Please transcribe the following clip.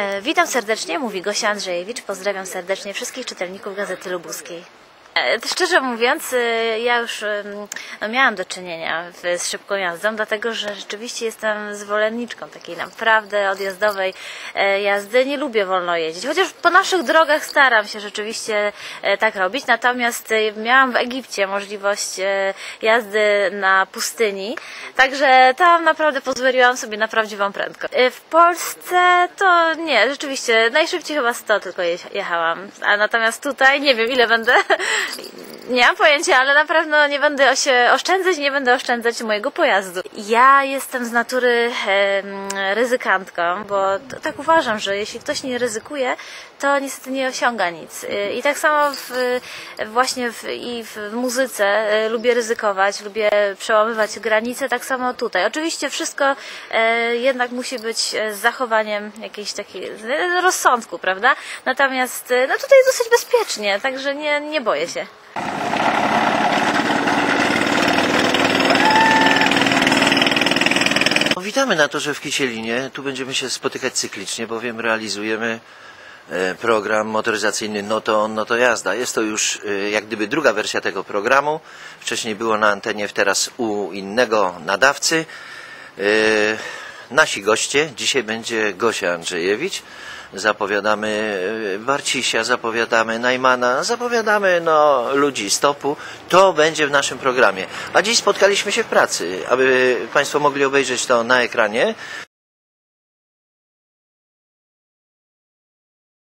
E, Witam serdecznie, mówi Gosia Andrzejewicz. Pozdrawiam serdecznie wszystkich czytelników Gazety Lubuskiej. E, Szczerze mówiąc, e, ja już no, miałam do czynienia z szybką jazdą, dlatego że rzeczywiście jestem zwolenniczką takiej naprawdę odjazdowej e, jazdy. Nie lubię wolno jeździć, chociaż po naszych drogach staram się rzeczywiście e, tak robić. Natomiast e, miałam w Egipcie możliwość jazdy na pustyni, także tam naprawdę pozwoliłam sobie na prawdziwą prędkość. W Polsce to nie, rzeczywiście najszybciej chyba 100 tylko je- jechałam, a natomiast tutaj nie wiem ile będę. Lady. Nie mam pojęcia, ale na pewno nie będę się oszczędzać, nie będę oszczędzać mojego pojazdu. Ja jestem z natury em, ryzykantką, bo tak uważam, że jeśli ktoś nie ryzykuje, to niestety nie osiąga nic. Y, I tak samo w, właśnie w, i w muzyce y, lubię ryzykować, lubię przełamywać granice, tak samo tutaj. Oczywiście wszystko e, jednak musi być e, z zachowaniem jakiejś takiej e, rozsądku, prawda? Natomiast e, no tutaj jest dosyć bezpiecznie, także nie, nie boję się. Witamy na torze w Kisielinie. Tu będziemy się spotykać cyklicznie, bowiem realizujemy e, program motoryzacyjny No to on, no to jazda. Jest to już e, jak gdyby druga wersja tego programu. Wcześniej było na antenie, teraz u innego nadawcy. E, Nasi goście, dzisiaj będzie Gosia Andrzejewicz. Zapowiadamy e, Barcisia, zapowiadamy Najmana, zapowiadamy no, ludzi stopu. To będzie w naszym programie. A dziś spotkaliśmy się w pracy, aby Państwo mogli obejrzeć to na ekranie.